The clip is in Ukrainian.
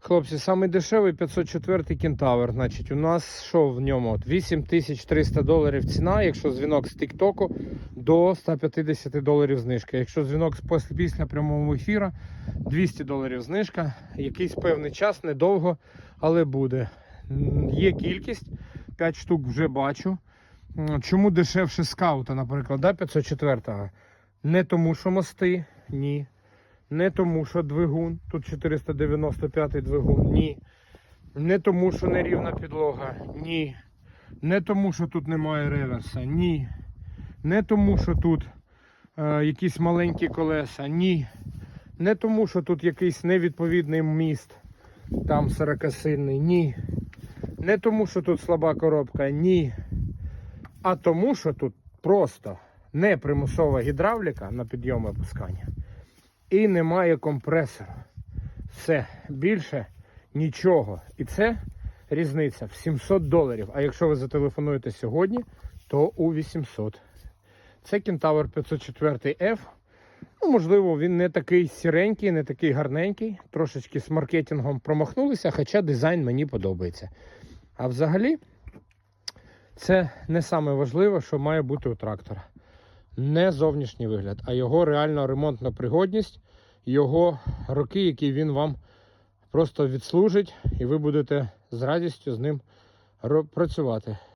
Хлопці, самий дешевий 504 кентавр. Значить, у нас що в ньому? 8300 доларів ціна, якщо дзвінок з Тіктоку до 150 доларів знижка. Якщо дзвінок після, після прямого ефіру, 200 доларів знижка. Якийсь певний час, недовго, але буде. Є кількість, 5 штук вже бачу. Чому дешевше скаута, наприклад, да, 504-го? Не тому, що мости, ні. Не тому, що двигун, тут 495 двигун, ні. Не тому, що нерівна підлога, ні. Не тому, що тут немає реверса, ні. Не тому, що тут е, якісь маленькі колеса, ні. Не тому, що тут якийсь невідповідний міст, там 40-сильний, ні. Не тому, що тут слаба коробка, ні. А тому, що тут просто не примусова гідравліка на підйом опускання. І немає компресора. Все, більше нічого. І це різниця в 700 доларів. А якщо ви зателефонуєте сьогодні, то у 800. Це Кентавр 504 F. Ну, можливо, він не такий сіренький, не такий гарненький. Трошечки з маркетингом промахнулися, хоча дизайн мені подобається. А взагалі, це не саме важливе, що має бути у трактора. Не зовнішній вигляд, а його реальна ремонтна пригодність, його роки, які він вам просто відслужить, і ви будете з радістю з ним працювати.